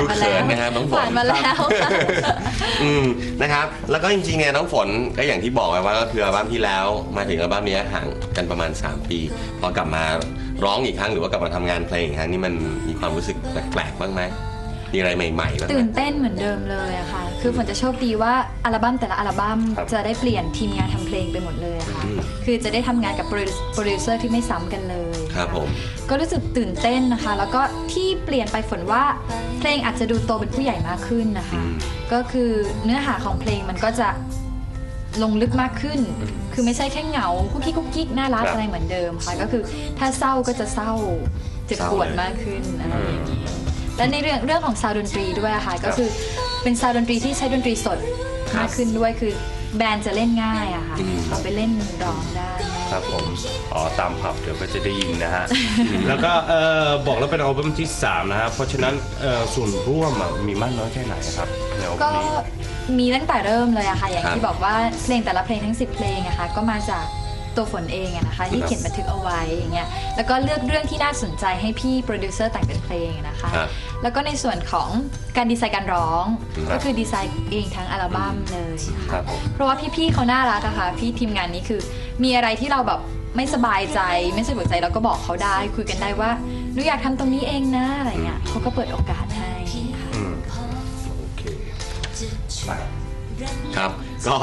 ดูมาเขิแล้วนนะครับน้องฝนผ่านมาแล้วค่ะอืมนะครับ แล้วก็จริงๆเนี่ยน้องฝนก็อย่างที่บอกไปว่าก็คืออัลบั้มที่แล้ว มาถึงอัลบั้มนี้ห่างกันประมาณ 3 ปี พอกลับมาร้องอีกครั้งหรือว่ากลับมาทำงานเพลงอีกครั้งนี่มันมีความรู้สึกแปลกๆบ้างไหมมีอะไรใหม่ๆบ้างไหมตื่นเต้นเหมือนเดิมเลยอะค่ะ คือฝนจะโชคดีว่าอัลบั้มแต่ละอัลบั้มครับจะได้เปลี่ยนทีมงานทำเพลงไปหมดเลยอะค่ะอืมคือจะได้ทำงานกับโปรดิวโปรดิวเซอร์ที่ไม่ซ้ำกันเลย ครับผม ก็รู้สึกตื่นเต้นนะคะ แล้วก็ที่เปลี่ยนไปฝนว่าเพลงอาจจะดูโตเป็นผู้ใหญ่มากขึ้นนะคะ อืม ก็คือเนื้อหาของเพลงมันก็จะลงลึกมากขึ้น คือไม่ใช่แค่เหงาคุกกี้คุกกิ๊กน่ารักครับอะไรเหมือนเดิมค่ะ ก็คือถ้าเศร้าก็จะเศร้าเจ็บปวดมากขึ้นอะไรอย่างนี้ และในเรื่องเรื่องของซาวด์ดนตรีด้วยอะค่ะก็คือเป็นซาวด์ดนตรีที่ใช้ดนตรีสดครับมากขึ้นด้วยคือแบนด์จะเล่นง่ายอะค่ะอืมเอาไปเล่นร้องได้ ครับผมอ๋อตามผับเดี๋ยวก็จะได้ยินนะฮะ แล้วก็เออบอกแล้วเป็นอัลบั้มที่ 3 นะครับเพราะฉะนั้นเออส่วนร่วมอะมีมากน้อยแค่ไหนครับในอัลบั้ก็มนี้ มีตั้งแต่เริ่มเลยอะค่ะ อย่างครับที่บอกว่าเพลงแต่ละเพลงทั้ง 10 เพลงอะค่ะก็มาจาก ตัวฝนเองอะนะคะที่ครับเขียนบันทึกเอาไว้อย่างเงี้ยแล้วก็เลือกเรื่องที่น่าสนใจให้พี่โปรดิวเซอร์แต่งเป็นเพลงนะคะ ครับแล้วก็ในส่วนของการดีไซน์การร้อง ครับ ก็คือดีไซน์เองทั้งอัลบั้มเลยครัค่ะบผมเพราะว่าพี่ๆเขาน่ารักอะค่ะพี่ทีมงานนี้คือมีอะไรที่เราแบบไม่สบายใจไม่สะดวกใจเราก็บอกเขาได้ คุยกันได้ว่าหนูอยากทำตรงนี้เองนะอะไรเงี้ยเขาก็เปิดโอกาสให้ค่ะ อืมโอเคไป ครับก็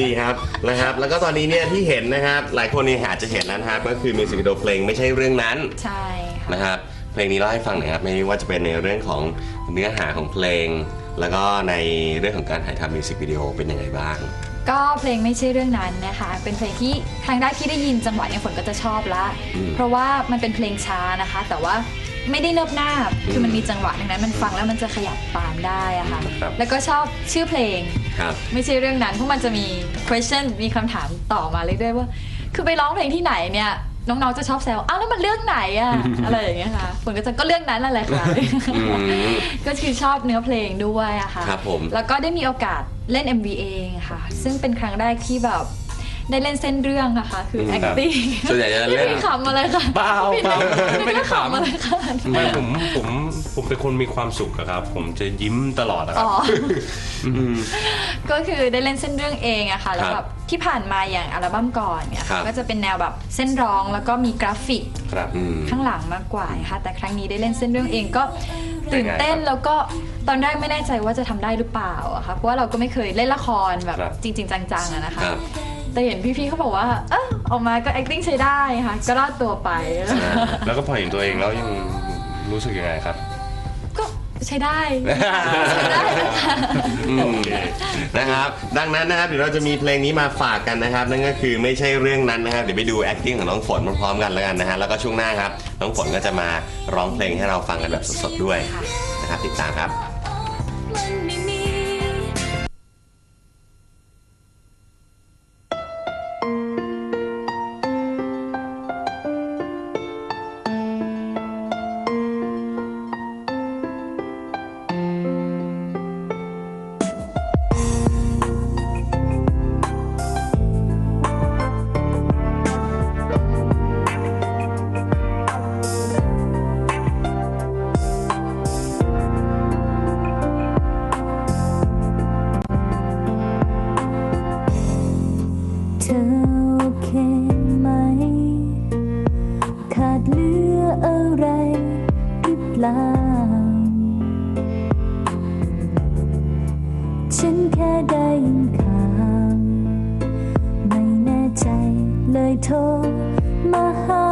ดีครับนะครับ แล้วก็ตอนนี้เนี่ยที่เห็นนะครับ หลายคนเนี่ยอาจจะเห็นแล้วนะครับก็คือมิวสิกวิดีโอเพลงไม่ใช่เรื่องนั้นใช่ค่ะนะครับเพลงนี้เล่าให้ฟังหน่อยครับไม่ว่าจะเป็นในเรื่องของเนื้อหาของเพลง แล้วก็ในเรื่องของการถ่ายทำมิวสิกวิดีโอเป็นยังไงบ้าง ก็เพลงไม่ใช่เรื่องนั้นนะคะ เป็นเพลงที่ครั้งแรกที่ได้ยินจังหวะเนี่ยฝนก็จะชอบละอืม เพราะว่ามันเป็นเพลงช้านะคะ แต่ว่าไม่ได้เนิบนาบคือมันมีจังหวะดังนั้นมันฟังแล้วมันจะขยับตามได้อะค่ะ ครับ แล้วก็ชอบชื่อเพลง ครับไม่ใช่เรื่องนั้นเพราะมันจะมี question มีคำถามต่อมาเรื่อยๆว่า คือไปร้องเพลงที่ไหนเนี่ยน้องๆจะชอบแซวอ้าวแล้วมันเรื่องไหนอะอะไรอย่างเงี้ยค่ะฝนก็จะก็เรื่องนั้นนั่นแหละค่ะอืมก็คือชอบเนื้อเพลงด้วยอะค่ะครับผมแล้วก็ได้มีโอกาสเล่น MV เองค่ะ ซึ่งเป็นครั้งแรกที่แบบ ได้เล่นเส้นเรื่องนะคะคืออืม acting ส่วนใหญ่จะเล่นพี่ขำอะไรค่ะเปล่าพี่เปล่าไม่ไม่ได้ได้ขำขำอะไรค่ะ ไม่ผมผมผมเป็นคนมีความสุขอะครับ ผมจะยิ้มตลอดอะครัอ๋บอมก็คือได้เล่นเส้นเรื่องเองอะค่ะ แล้วครับแบบที่ผ่านมาอย่างอัลบั้มก่อนเนี่ยครับ ก็จะเป็นแนวแบบเส้นร้องแล้วก็มีกราฟิกครับ อืม ข้างหลังมากกว่านะคะแต่ครั้งนี้ได้เล่นเส้นเรื่องเองก็ตื่นเต้นเป็นไงครับแล้วก็ตอนแรกไม่แน่ใจว่าจะทำได้หรือเปล่าอะค่ะ เพราะว่าเราก็ไม่เคยเล่นละครแบบครับ จริง ๆ จังๆอะนะคะ ครับ แต่เห็นพี่ๆเขาบอกว่า เออออกมาก็ acting ใช้ได้ค่ะ ก็รอดตัวไป แล้วก็พอเห็นตัวเองแล้วยังรู้สึกยังไงครับ ก็ใช้ได้ ใช้ได้ค่ะอืมโอเคนะครับ ดังนั้นนะครับเดี๋ยวเราจะมีเพลงนี้มาฝากกันนะครับ นั่นก็คือไม่ใช่เรื่องนั้นนะครับ เดี๋ยวไปดู acting ของน้องฝนพร้อมๆกันแล้วกันนะฮะ แล้วก็ช่วงหน้าครับ น้องฝนก็จะมาร้องเพลงให้เราฟังกันแบบสดๆด้วยค่ะนะครับ ติดตามครับ ฉันแค่ได้ยินข่าวไม่แน่ใจเลยโทรมาหา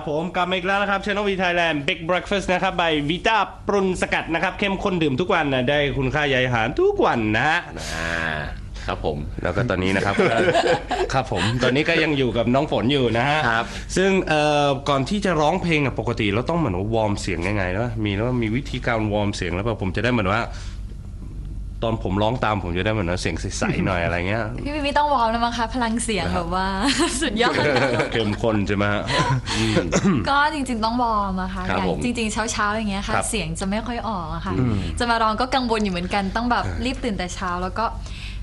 ครับผมกลับมาอีกแล้วนะครับ Channel V Thailand Big Breakfast นะครับ by Vita ปรุนสกัดนะครับ เข้มข้นดื่มทุกวันนะได้คุณค่าใยอาหารทุกวันนะฮะ อ่าครับผม แล้วก็ตอนนี้นะครับ ครับผม ตอนนี้ก็ยังอยู่กับน้องฝนอยู่นะฮะครับ ซึ่งเอ่อก่อนที่จะร้องเพลงอะปกติเราต้องเหมือนว่าวอร์มเสียงยังไงแล้วมีแล้วมีวิธีการวอร์มเสียงแล้วป่ะผมจะได้เหมือนว่า ตอนผมร้องตามผมจะได้เหมือนว่าเสียงใสๆหน่อยอะไรเงี้ยพี่วิไม่ต้องวอร์มแล้วมั้งคะพลังเสียงแบบว่าสุดยอดเข้มข้นใช่ไหมฮะก็จริง ๆ ต้องวอร์มอะค่ะครับอย่างผมจริง ๆ เช้าๆอย่างเงี้ยค่ะครับเสียงจะไม่ค่อยออกอะค่ะ จะมาร้องก็กังวลอยู่เหมือนกันต้องแบบรีบตื่นแต่เช้าแล้วก็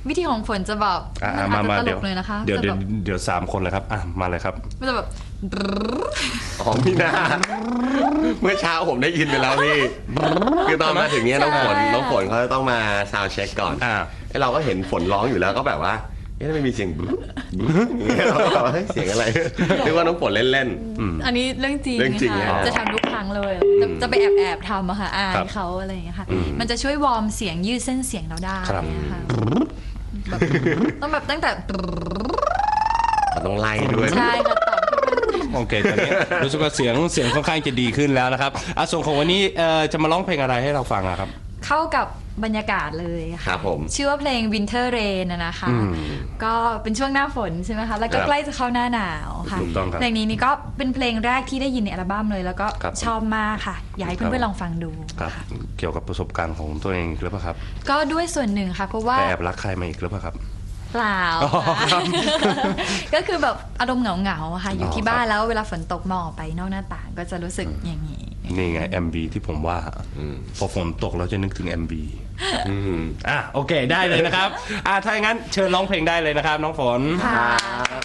วิธีของฝนจะแบบอะมันอะอามาจจะมาตลเดี๋ยวกเลยนะคะ เดี๋ยวจะเดี๋ยวแบบเดี๋ยวสามคนเลยครับอะมาเลยครับมันจะแบบ อ๋อมีหน้าเมื่อเช้าผมได้ยินไปแล้วพี่ คือตอนมาถึงเนี้ยน้องฝนใช่น้องฝนเขาจะต้องมาซาวเช็คก่อนอ่า ไอ้เราก็เห็นฝนร้องอยู่แล้วก็แบบว่าเอ๊ะทำไมมีเสียงบรึ๊บบึ๊บอย่างเงี้ยเราก็แบบว่าเฮ้ยเสียงอะไรนึกว่าน้องฝนเล่น อันนี้เรื่องจริงเรื่องจริงค่ะนะจะทำทุกครั้งเลย จะจะไปแอบแอบๆทำอะค่ะอาครัยบเขาอะไรอย่างเงี้ยค่ะ มันจะช่วยวอร์มเสียงยืดเส้นเสียงเราได้ครับ นะคะแบบต้องแบบตั้งแต่ ๆเขาต้องไล่ด้วย ใช่ค่ะต่อ โอเคตอนนี้รู้สึกว่าเสียงเสียงค่อนข้างจะดีขึ้นแล้วนะครับอะส่วนของวันนี้เอ่อจะมาร้องเพลงอะไรให้เราฟังอะครับ เข้ากับบรรยากาศเลยคค่ะรับผมชื่อว่าเพลง Winter Rain นะนะคะ อืมก็เป็นช่วงหน้าฝนใช่ไหมคะ แล้วก็ครับใกล้จะเข้าหน้าหนาวค่ะถูกต้องครับเพลงนี้นี่ก็เป็นเพลงแรกที่ได้ยินในอัลบั้มเลย แล้วก็ครับชอบมากค่ะ อยากให้ครับ เพื่อนๆลองฟังดูครับ ค่ะเกี่ยวกับประสบการณ์ของตัวเองหรือเปล่าครับก็ด้วยส่วนหนึ่งค่ะ เพราะว่าไปแอบรักใครมาอีกหรือเปล่าครับ เปล่าอ๋อครับก็คือแบบอารมณ์เหงาๆอะค่ะ อยู่อ๋อที่ครับบ้านแล้วเวลาฝนตกมองออกไปนอกหน้าต่างก็จะรู้สึกอย่างนี้ นี่ไง MV ที่ผมว่าอืมพอฝนตกเราจะนึกถึง MV อืมอะโอเคได้เลยนะครับ อะถ้าอย่างนั้นเชิญร้องเพลงได้เลยนะครับ น้องฝนค่ะครับ